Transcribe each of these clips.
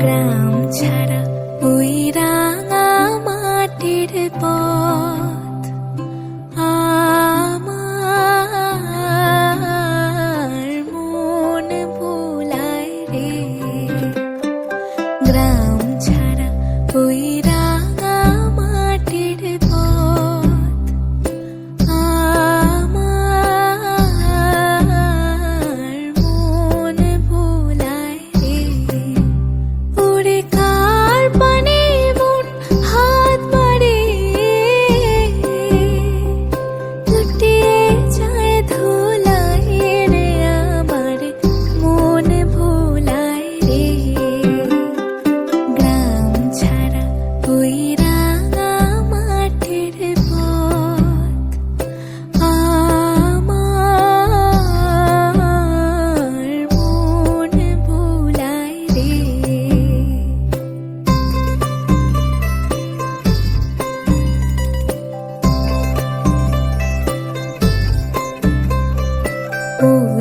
গ্রাম ছাড়া ওই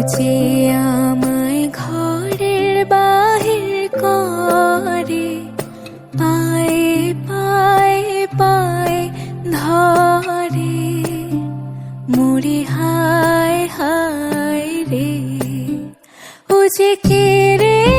যে আমায় ঘরের বাহির করে, পায়ে পায়ে পায়ে ধরে। মরে হায় হায় রে, ও কে রে?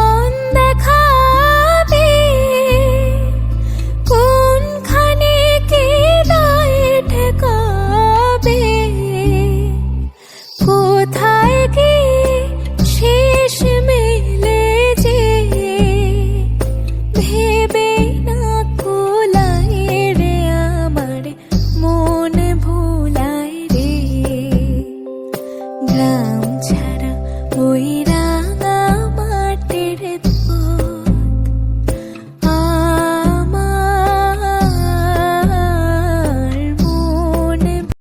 breathe